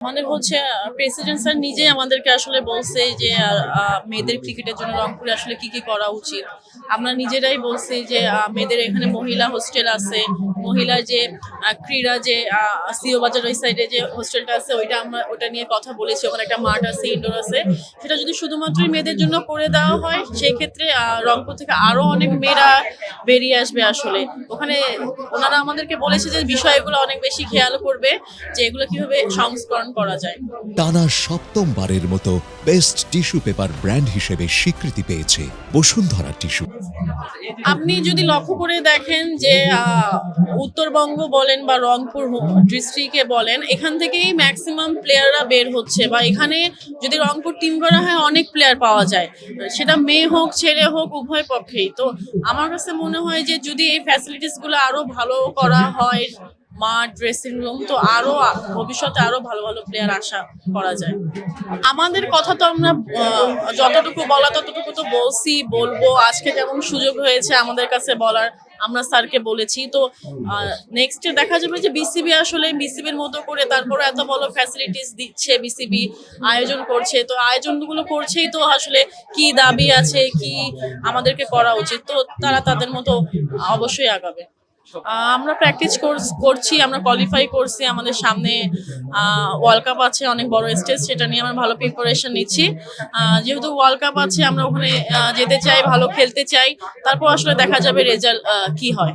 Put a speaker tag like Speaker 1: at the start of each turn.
Speaker 1: আমাদের হচ্ছে president sir নিজেই আমাদেরকে আসলে বলছে যে মেয়েদের ক্রিকেটের জন্য রংপুরে আসলে কি কি করা উচিত। আমরা নিজেরাই বলছি যে মেয়েদের এখানে মহিলা হোস্টেল আছে। মহিলা যে ক্রীড়া যে সিও বাজার ওই সাইডে যে হোস্টেলটা আছে, ওইটা আমরা, ওটা নিয়ে কথা বলেছি। ওখানে একটা মাঠ আছে ইনডোর আছে। সেটা যদি শুধুমাত্রই মেয়েদের জন্য করে দেওয়া হয় সেই ক্ষেত্রে রংপুর থেকে আরও অনেক মেয়েরা বেরিয়ে আসবে আসলে। ওখানে ওনারা আমাদেরকে বলেছে যে, বিষয়গুলো অনেক বেশি খেয়াল করবে যে, এগুলো কীভাবে সংস্করণ করা যায়।
Speaker 2: টানা সপ্তমবারের মতো বেস্ট টিস্যু পেপার ব্র্যান্ড হিসেবে স্বীকৃতি পেয়েছে বসুন্ধরা টিস্যু।
Speaker 1: আপনি যদি লক্ষ্য করে দেখেন যে উত্তরবঙ্গ বলেন বা রংপুর ডিস্ট্রিক্টে বলেন এখান থেকেই ম্যাক্সিমাম প্লেয়াররা বের হচ্ছে বা এখানে যদি রংপুর টিম করা হয় অনেক প্লেয়ার পাওয়া যায়। সেটা মেয়ে হোক ছেলে হোক উভয় পক্ষেই। তো আমার কাছে মনে হয় যে যদি এই ফ্যাসিলিটিসগুলো আরও ভালো করা হয় মাঠ ড্রেসিং রুম তো আরও ভবিষ্যতে আরও ভালো ভালো প্লেয়ার আশা করা যায়। আমাদের কথা তো আমরা যতটুকু বলা ততটুকু তো বলছি, বলব। আজকে যেমন সুযোগ হয়েছে আমাদের কাছে বলার, আমরা স্যারকে বলেছি। তো নেক্সট দেখা যাবে যে বিসিবি আসলে বিসিবির মতো করে তারপরে এত ভালো ফ্যাসিলিটিস দিচ্ছে বিসিবি আয়োজন করছে। তো আয়োজনগুলো করছেই তো আসলে কি দাবি আছে, কি আমাদেরকে করা উচিত। তো তারা তাদের মতো অবশ্যই আগাবে। আমরা প্র্যাকটিস করছি, আমরা কোয়ালিফাই করছি, আমাদের সামনে ওয়ার্ল্ড কাপ আছে, অনেক বড় স্টেজ সেটা নিয়ে আমরা ভালো প্রিপারেশন নিচ্ছি। যেহেতু ওয়ার্ল্ড কাপ আছে, আমরা ওখানে যেতে চাই, ভালো খেলতে চাই, তারপর আসলে দেখা যাবে রেজাল্ট কি হয়।